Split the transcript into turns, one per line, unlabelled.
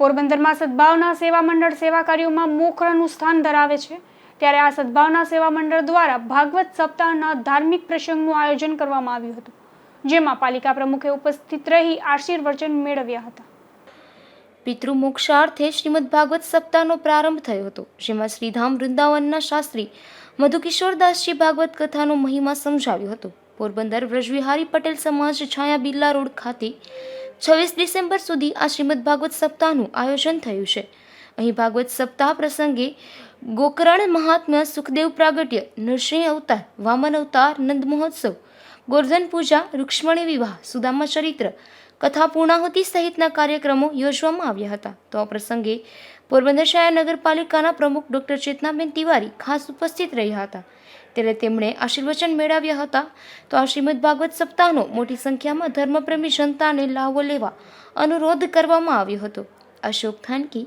પોરબંદરમાં સદભાવના સેવા મંડળ સેવા કાર્યોમાં મોખરાનું સ્થાન ધરાવે છે. ત્યારે આ સદભાવના સેવા મંડળ દ્વારા ભાગવત સપ્તાહના ધાર્મિક પ્રસંગનું આયોજન કરવામાં આવ્યું હતું. જેમાં પાલિકા પ્રમુખે ઉપસ્થિત રહી આશીર્વચન મેળવ્યા હતા.
પિતૃમોક્ષાર્થે શ્રીમદ ભાગવત સપ્તાહનો પ્રારંભ થયો હતો. જેમાં શ્રીધામ વૃંદાવનના શાસ્ત્રી મધુકિશોરદાસજી ભાગવત કથાનો મહિમા સમજાવ્યો હતો. પોરબંદર વ્રજવિહારી પટેલ સમાજ છાયા બિરલા રોડ ખાતે છવ્વીસ ડિસેમ્બર સુધી આ શ્રીમદ ભાગવત સપ્તાહનું આયોજન થયું છે. અહીં ભાગવત સપ્તાહ પ્રસંગે ગોકરણ મહાત્મ્ય સુખદેવ પ્રાગટ્ય, નરસિંહ અવતાર, વામન અવતાર, નંદ મહોત્સવ, ગોર્ધન પૂજા, રૂક્ષ્મણી વિવાહ, સુદામા ચરિત્ર, કથા પૂર્ણાહુતિ સહિતના કાર્યક્રમો યોજવામાં આવ્યા હતા. તો આ પ્રસંગે પોરબંદર શહેર નગરપાલિકાના પ્રમુખ ડૉક્ટર ચેતનાબેન તિવારી ખાસ ઉપસ્થિત રહ્યા હતા. ત્યારે તેમણે આશીર્વચન મેળવ્યા હતા. તો આ શ્રીમદ ભાગવત સપ્તાહનો મોટી સંખ્યામાં ધર્મપ્રેમી જનતાને લાવો લેવા અનુરોધ કરવામાં આવ્યો હતો. અશોક થાનકી